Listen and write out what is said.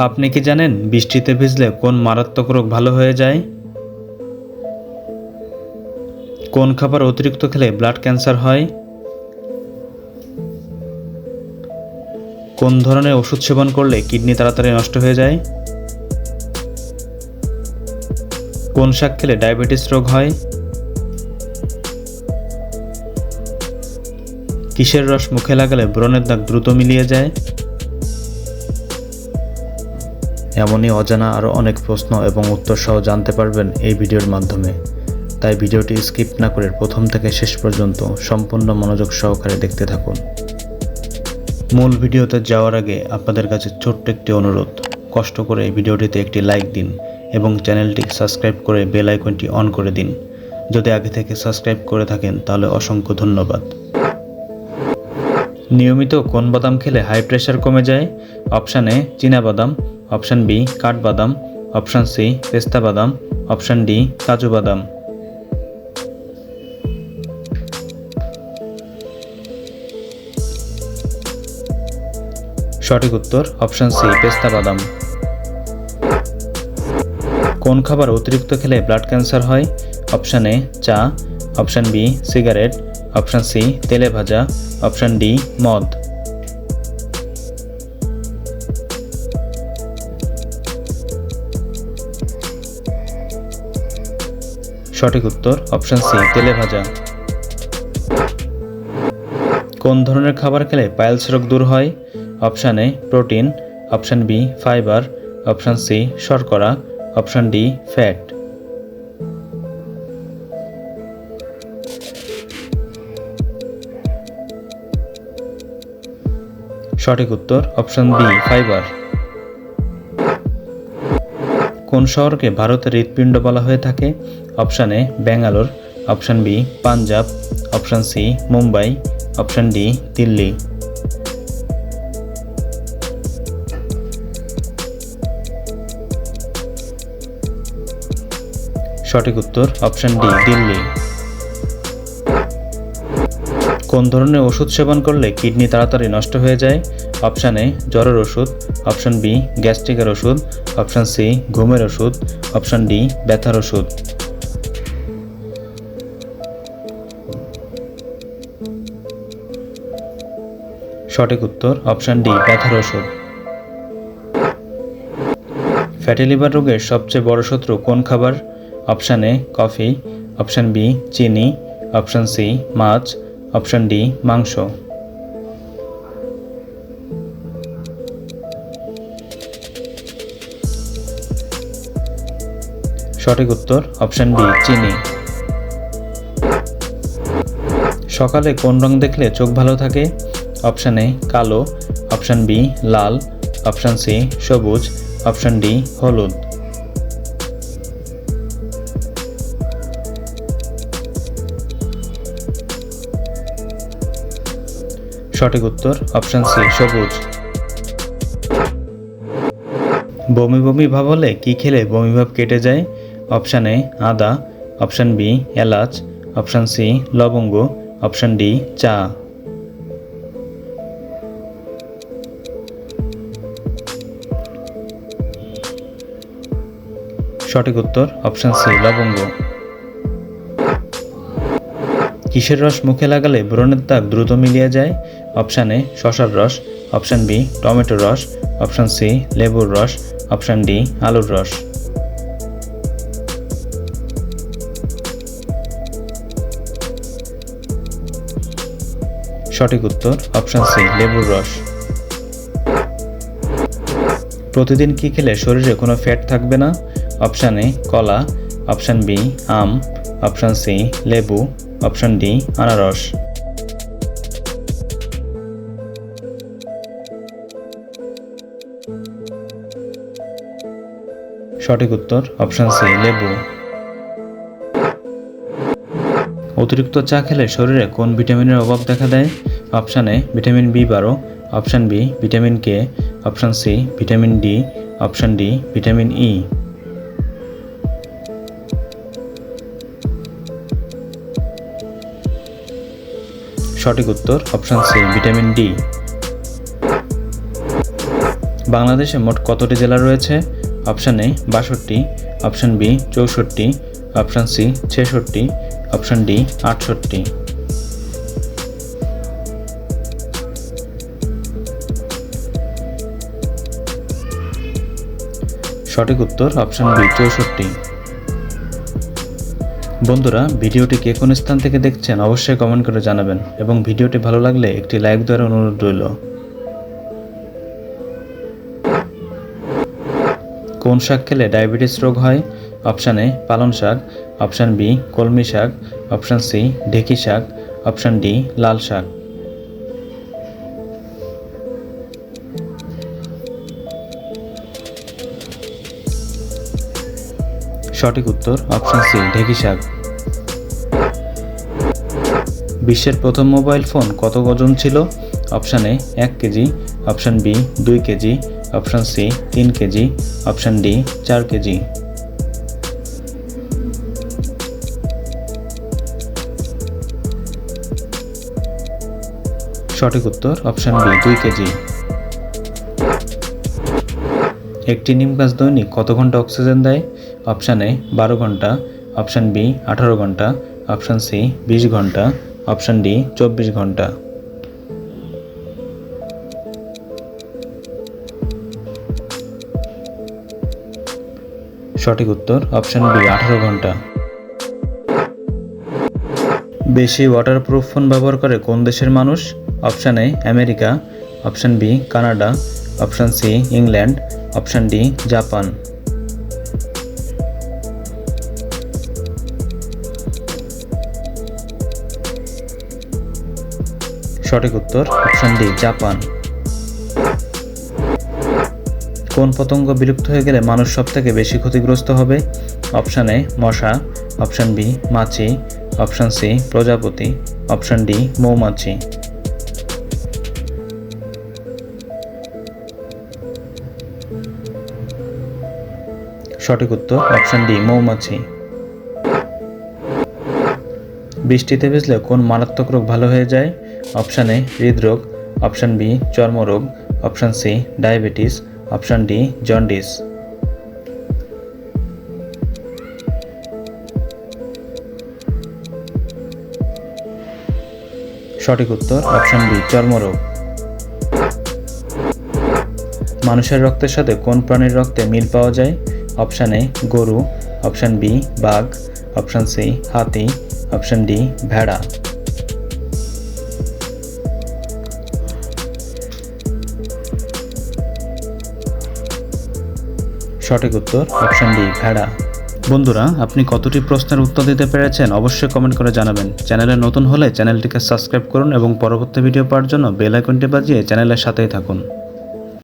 আপনি কি জানেন বৃষ্টিতে ভিজলে কোন মারাত্মক রোগ ভালো হয়ে যায়? কোন খাবার অতিরিক্ত খেলে ব্লাড ক্যান্সার হয়? কোন ধরনের ওষুধ সেবন করলে কিডনি তাড়াতাড়ি নষ্ট হয়ে যায়? কোন শাক খেলে ডায়াবেটিস রোগ হয়? কিসের রস মুখে লাগালে ব্রণের দাগ দ্রুত মিলিয়ে যায়? এমনই অজানা আরও অনেক প্রশ্ন এবং উত্তর সহ জানতে পারবেন এই ভিডিওর মাধ্যমে। তাই ভিডিওটি স্কিপ না করে প্রথম থেকে শেষ পর্যন্ত সম্পূর্ণ মনোযোগ সহকারে দেখতে থাকুন। মূল ভিডিওতে যাওয়ার আগে আপনাদের কাছে ছোট্ট একটি অনুরোধ। কষ্ট করে ভিডিওটিতে একটি লাইক দিন এবং চ্যানেলটি সাবস্ক্রাইব করে বেল আইকনটি অন করে দিন। যদি আগে থেকে সাবস্ক্রাইব করে থাকেন তাহলে অসংখ্য ধন্যবাদ। নিয়মিত কোন বাদাম খেলে হাই প্রেশার কমে যায়? অপশান এ বাদাম। অপশান বি, কাঠবাদাম। অপশান সি, পেস্তা বাদাম। অপশান ডি, কাজু বাদাম। সঠিক উত্তর, অপশান সি, পেস্তা বাদাম। কোন খাবার অতিরিক্ত খেলে ব্লাড ক্যান্সার হয়? অপশান এ, চা। Option B, cigarette. Option C, তেলে ভাজা। অপশান ডি, মদ। সঠিক উত্তর অপশান সি তেলে ভাজা। কোন ধরনের খাবার খেলে পাইলস রোগ দূর হয়? Option A protein option B fibre option C শর্করা অপশান ডি ফ্যাট সঠিক উত্তর অপশান বি ফাইবার কোন শহরকে ভারতের হৃৎপিণ্ড বলা হয়ে থাকে? Option A, Bangalore. Option B, Punjab. Option C, Mumbai. Option D, Delhi. সঠিক উত্তর, অপশান ডি, দিল্লি। কোন ধরনের ওষুধ সেবন করলে কিডনি তাড়াতাড়ি নষ্ট হয়ে যায়? অপশান এ, জ্বরের ওষুধ। অপশান বি, গ্যাস্ট্রিকের ওষুধ। অপশান সি, ঘুমের ওষুধ। অপশান ডি, ব্যথার ওষুধ। সঠিক উত্তর, অপশান ডি, ব্যথার ওষুধ। ফ্যাটি লিভার রোগের সবচেয়ে বড় শত্রু কোন খাবার? Option A, coffee. Option B, চিনি। অপশান সি, মাছ। অপশান ডি, মাংস। সঠিক উত্তর অপশান বি চিনি। সকালে কোন রং দেখলে চোখ ভালো থাকে? অপশান এ কালো। অপশান বি লাল। অপশান সি সবুজ। অপশান ডি হলুদ। সঠিক উত্তর অপশান সি সবুজ। বমি বমি ভাব হলে কী খেলে বমি ভাব কেটে যায়? অপশান এ আদা, অপশান বি এলাচ, অপশান সি লবঙ্গ, অপশান ডি চা। সঠিক উত্তর, অপশান সি লবঙ্গ। কিসের রস মুখে লাগালে ব্রণের দাগ দ্রুত মিলিয়ে যায়? অপশান এ শশার রস, অপশান বি টমেটোর রস, অপশান সি লেবুর রস, অপশান ডি আলুর রস। সঠিক উত্তর অপশান সি লেবুর রস। প্রতিদিন কি খেলে শরীরে কোনো ফ্যাট থাকবে না? অপশান এ কলা। অপশান বি আম। অপশান সি লেবু। অপশান ডি আনারস। সঠিক উত্তর অপশান সি লেবু। অতিরিক্ত চা খেলে শরীরে কোন ভিটামিনের অভাব দেখা দেয়? অপশান এ, ভিটামিন বি বারো। Option B, vitamin K. Option C, vitamin D. Option D, vitamin E. সঠিক উত্তর, অপশান সি, ভিটামিন ডি। বাংলাদেশে মোট কতটি জেলা রয়েছে? অপশান এ, বাষট্টি। অপশান বি, চৌষট্টি। অপশান সি, ছেষট্টি। অপশান ডি, আটষট্টি। সঠিক উত্তর অপশান বি, চৌষট্টি। বন্ধুরা, ভিডিওটি কে কোন স্থান থেকে দেখছেন অবশ্যই কমেন্ট করে জানাবেন এবং ভিডিওটি ভালো লাগলে একটি লাইক দেওয়ার অনুরোধ রইল। কোন শাক খেলে ডায়াবেটিস রোগ হয়? অপশান এ পালং শাক, অপশান বি কলমি শাক, অপশান সি ঢেকি শাক, অপশান ডি লাল শাক। সঠিক উত্তর অপশান সি ঢেকি শাক। বিশ্বের প্রথম মোবাইল ফোন কত ওজন ছিল? অপশান এ এক কেজি, অপশান বি দুই কেজি, অপশান সি তিন কেজি, অপশান ডি চার কেজি। সঠিক উত্তর অপশান বি, দুই কেজি। একটি নিম গাছ দৈনিক কত ঘণ্টা অক্সিজেন দেয়? অপশান এ, বারো ঘণ্টা। অপশান বি, আঠারো ঘণ্টা। অপশান সি, বিশ ঘণ্টা। অপশান ডি, চব্বিশ ঘণ্টা। সঠিক উত্তর অপশান বি, আঠারো ঘণ্টা। বেশি ওয়াটারপ্রুফ ফোন ব্যবহার করে কোন দেশের মানুষ? Option A America option B Canada option C England option D Japan সঠিক উত্তর অপশান ডি জাপান কোন পতঙ্গ বিলুপ্ত হয়ে গেলে মানুষ সব থেকে বেশি ক্ষতিগ্রস্ত হবে? অপশান এ মশা। অপশান বি মাছি। অপশান সি, প্রজাপতি। অপশান ডি, মৌমাছি। সঠিক উত্তর, অপশান ডি, মৌমাছি। বৃষ্টিতে ভিজলে কোন মারাত্মক রোগ ভালো হয়ে যায়? অপশান এ, হৃদরোগ। অপশান বি, চর্মরোগ। Option C, diabetes. Option D, jaundice. সঠিক উত্তর অপশান বি, চর্মরোগ। মানুষের রক্তের সাথে কোন প্রাণীর রক্তে মিল পাওয়া যায়? অপশান এ, গরু। অপশান বি, বাঘ। অপশান সি, হাতি। অপশান ডি, ভেড়া। সঠিক উত্তর অপশান ডি, ভেড়া। বন্ধুরা, আপনি কতটি প্রশ্নের উত্তর দিতে পেরেছেন অবশ্যই কমেন্ট করে জানাবেন। চ্যানেলে নতুন হলে চ্যানেলটিকে সাবস্ক্রাইব করুন এবং পরবর্তী ভিডিও পাওয়ার জন্য বেল আইকনটি বাজিয়ে চ্যানেলের সাথেই থাকুন।